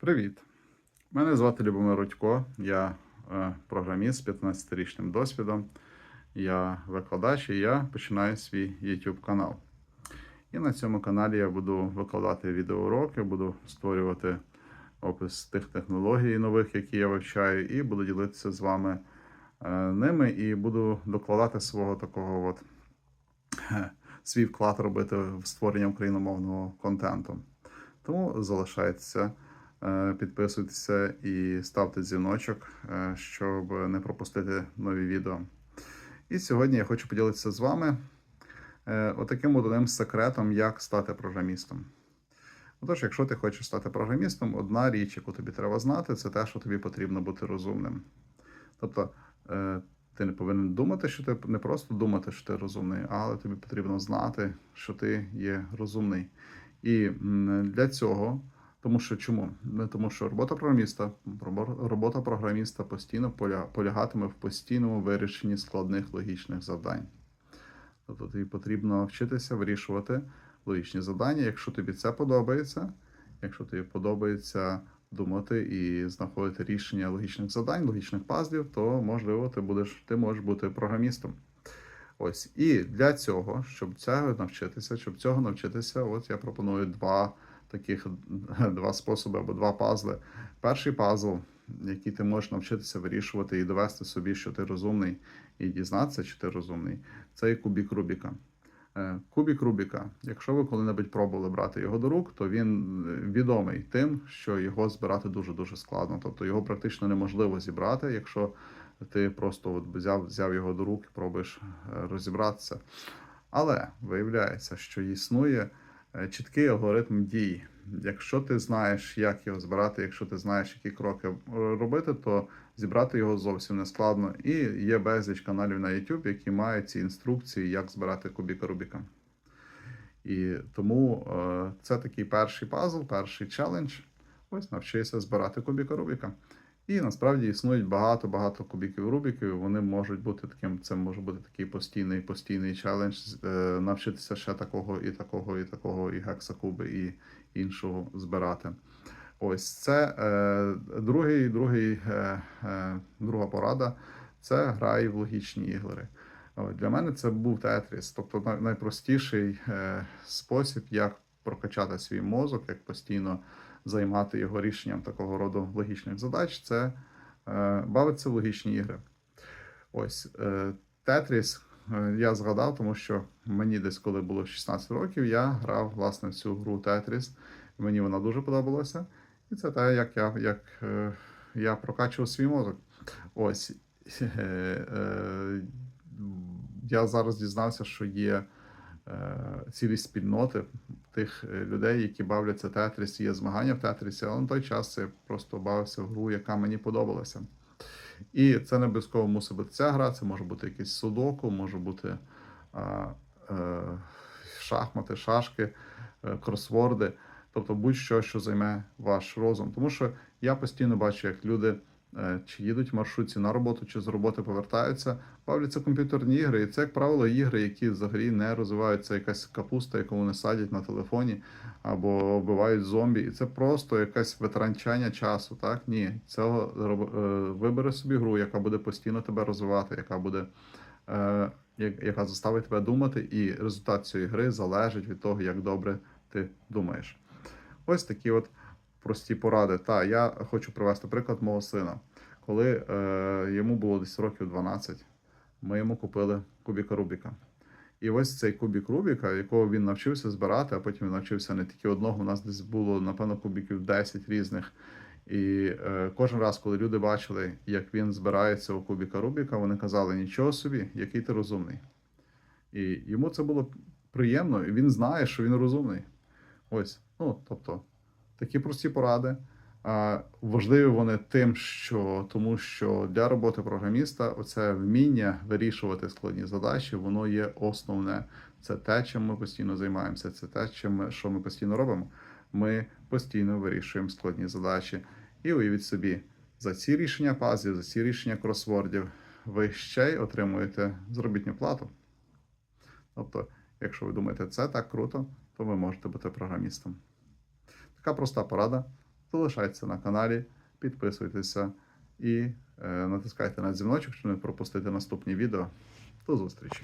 Привіт! Мене звати Любомир Рудько, я е, програміст з 15-річним досвідом. Я викладач і я починаю свій YouTube канал. І на цьому каналі я буду викладати відеоуроки, буду створювати опис тих технологій нових, які я вивчаю, і буду ділитися з вами е, ними і буду докладати свого такого от е, свій вклад робити в створення україномовного контенту. Тому залишайтеся. Е, Підписуйтеся і ставте дзвіночок, е, щоб не пропустити нові відео. І сьогодні я хочу поділитися з вами е, отаким одним секретом, як стати програмістом. Отож, якщо ти хочеш стати програмістом, одна річ, яку тобі треба знати, це те, що тобі потрібно бути розумним. Тобто, ти не повинен думати, що ти не просто думати, що ти розумний, але тобі потрібно знати, що ти є розумний. І для цього. Тому що чому? Тому що робота програміста, робота програміста постійно полягатиме в постійному вирішенні складних логічних завдань. Тобто тобі потрібно вчитися вирішувати логічні завдання. Якщо тобі це подобається, якщо тобі подобається думати і знаходити рішення логічних завдань, логічних пазлів, то можливо ти будеш, ти можеш бути програмістом. Ось і для цього, щоб цього навчитися, щоб цього навчитися, от я пропоную два таких два способи або два пазли. Перший пазл, який ти можеш навчитися вирішувати і довести собі, що ти розумний, і дізнатися, чи ти розумний, це є кубік Рубіка. Е, Кубік Рубіка, якщо ви коли-небудь пробували брати його до рук, то він е, відомий тим, що його збирати дуже-дуже складно. Тобто його практично неможливо зібрати, якщо ти просто от взяв, взяв його до рук і пробуєш е, розібратися. Але виявляється, що існує чіткий алгоритм дій. Якщо ти знаєш, як його збирати, якщо ти знаєш, які кроки е, робити, то зібрати його зовсім не складно. І є безліч каналів на YouTube, які мають ці інструкції, як збирати кубіка Рубіка. І тому е, це такий перший пазл, перший челендж. Ось навчися збирати кубіка Рубіка. І насправді існують багато-багато кубіків Рубіків. Вони можуть бути таким, це може бути такий постійний постійний челендж, е, навчитися ще такого, і такого, і такого, і гексакуби, і іншого збирати. Ось це е, другий, другий, е, е, друга порада це грай в логічні ігри. Для мене це був Тетріс, тобто найпростіший е, спосіб, як прокачати свій мозок, як постійно займати його рішенням такого роду логічних задач, це е, бавитися в логічні ігри. Ось е, Тетріс е, я згадав, тому що мені десь, коли було 16 років, я грав власне в цю гру Тетріс. Мені вона дуже подобалася. І це те, як я, як, я прокачував свій мозок. Ось. Я зараз дізнався, що є цілі спільноти тих е, людей, які бавляться Тетріс, є змагання в Тетрісі, але на той час я просто бавився в гру, яка мені подобалася. І це не обов'язково мусить бути ця гра, це може бути якийсь судоку, може бути а, е, шахмати, шашки, е, кросворди, тобто будь-що, що займе ваш розум. Тому що я постійно бачу, як люди е, чи їдуть в маршрутці на роботу, чи з роботи повертаються, бавляться комп'ютерні ігри. І це, як правило, ігри, які взагалі не розвиваються якась капуста, яку вони садять на телефоні, або вбивають зомбі. І це просто якесь витрачання часу. Так? Ні. Цього е, вибери собі гру, яка буде постійно тебе розвивати, яка буде. Е, яка заставить тебе думати, і результат цієї гри залежить від того, як добре ти думаєш. Ось такі от прості поради. Та я хочу привести приклад мого сина. Коли е, йому було десь років 12, ми йому купили кубіка Рубіка. І ось цей кубік Рубіка, якого він навчився збирати, а потім він навчився не тільки одного. У нас десь було, напевно, кубіків 10 різних. І е, кожен раз, коли люди бачили, як він збирає цього кубіка Рубіка, вони казали: нічого собі, який ти розумний. І йому це було приємно, і він знає, що він розумний. Ось, ну тобто, такі прості поради. А, важливі вони тим, що тому що для роботи програміста оце вміння вирішувати складні задачі, воно є основне. Це те, чим ми постійно займаємося, це те, чим ми, що ми постійно робимо. Ми постійно вирішуємо складні задачі. І уявіть собі, за ці рішення пазлів, за ці рішення кросвордів, ви ще й отримуєте заробітну плату. Тобто, якщо ви думаєте, це так круто, то ви можете бути програмістом. Така проста порада. залишайтеся на каналі, підписуйтеся і е, натискайте на дзвіночок, щоб не пропустити наступні відео. До зустрічі!